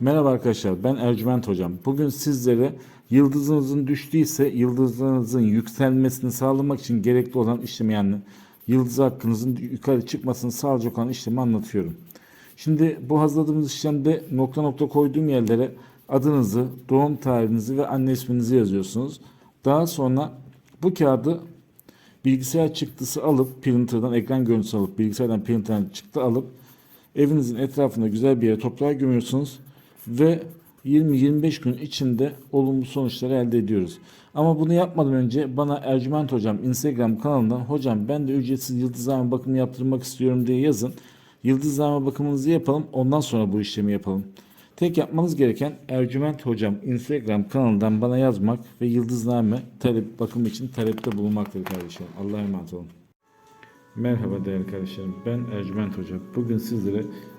Merhaba arkadaşlar ben Ercüment Hocam. Bugün sizlere yıldızınızın düştüyse yıldızınızın yükselmesini sağlamak için gerekli olan işlemi yani yıldız hakkınızın yukarı çıkmasını sağlayacak olan işlemi anlatıyorum. Şimdi bu hazırladığımız işlemde nokta nokta koyduğum yerlere adınızı, doğum tarihinizi ve anne isminizi yazıyorsunuz. Daha sonra bu kağıdı bilgisayar çıktısı alıp printer'dan ekran görüntüsü alıp bilgisayardan printer'dan çıktı alıp evinizin etrafında güzel bir yere toprağa gömüyorsunuz ve 20-25 gün içinde olumlu sonuçları elde ediyoruz. Ama bunu yapmadan önce bana Ercüment Hocam Instagram kanalından hocam ben de ücretsiz yıldızlama bakımı yaptırmak istiyorum diye yazın. Yıldızlama bakımınızı yapalım ondan sonra bu işlemi yapalım. Tek yapmanız gereken Ercüment Hocam Instagram kanalından bana yazmak ve yıldızlame talep bakım için talepte bulunmaktır kardeşlerim. Allah'a emanet olun. Merhaba değerli kardeşlerim. Ben Ercüment Hoca. Bugün sizlere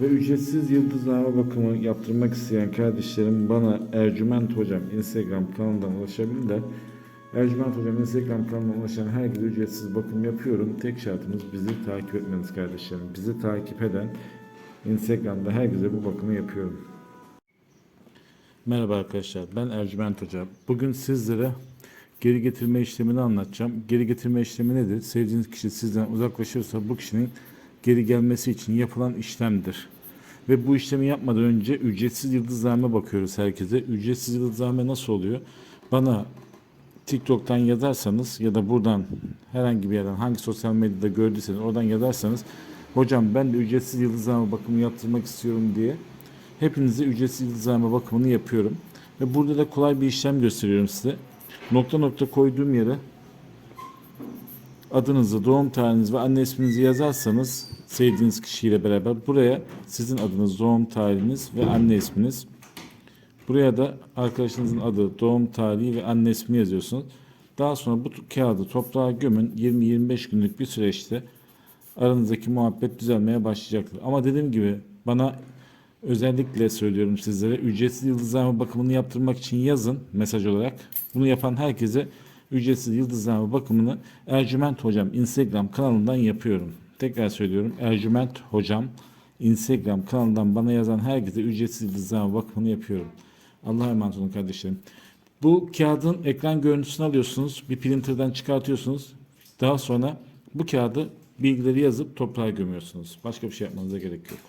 Ve ücretsiz yıldızlama bakımı yaptırmak isteyen kardeşlerim bana Ercüment Hocam Instagram kanalından ulaşabilirler. Ercüment Hocam Instagram kanalına ulaşan herkese ücretsiz bakım yapıyorum. Tek şartımız bizi takip etmeniz kardeşlerim. Bizi takip eden Instagram'da herkese bu bakımı yapıyorum. Merhaba arkadaşlar ben Ercüment Hoca. Bugün sizlere geri getirme işlemini anlatacağım. Geri getirme işlemi nedir? Sevdiğiniz kişi sizden uzaklaşırsa bu kişinin geri gelmesi için yapılan işlemdir. Ve bu işlemi yapmadan önce ücretsiz yıldızlame bakıyoruz herkese. Ücretsiz yıldızlame nasıl oluyor? Bana TikTok'tan yazarsanız ya da buradan herhangi bir yerden hangi sosyal medyada gördüyseniz oradan yazarsanız hocam ben de ücretsiz yıldızlama bakımı yaptırmak istiyorum diye hepinize ücretsiz yıldızlama bakımını yapıyorum. Ve burada da kolay bir işlem gösteriyorum size. Nokta nokta koyduğum yere adınızı, doğum tarihinizi ve anne isminizi yazarsanız sevdiğiniz kişiyle beraber buraya sizin adınız, doğum tarihiniz ve anne isminiz. Buraya da arkadaşınızın adı, doğum tarihi ve anne ismini yazıyorsunuz. Daha sonra bu kağıdı toprağa gömün 20-25 günlük bir süreçte aranızdaki muhabbet düzelmeye başlayacaktır. Ama dediğim gibi bana özellikle söylüyorum sizlere ücretsiz yıldızlama bakımını yaptırmak için yazın mesaj olarak. Bunu yapan herkese ücretsiz yıldızlama bakımını Ercüment Hocam Instagram kanalından yapıyorum. Tekrar söylüyorum Ercüment Hocam Instagram kanalından bana yazan herkese ücretsiz yıldızlama bakımını yapıyorum. Allah'a emanet olun kardeşlerim. Bu kağıdın ekran görüntüsünü alıyorsunuz. Bir printerden çıkartıyorsunuz. Daha sonra bu kağıdı bilgileri yazıp toprağa gömüyorsunuz. Başka bir şey yapmanıza gerek yok.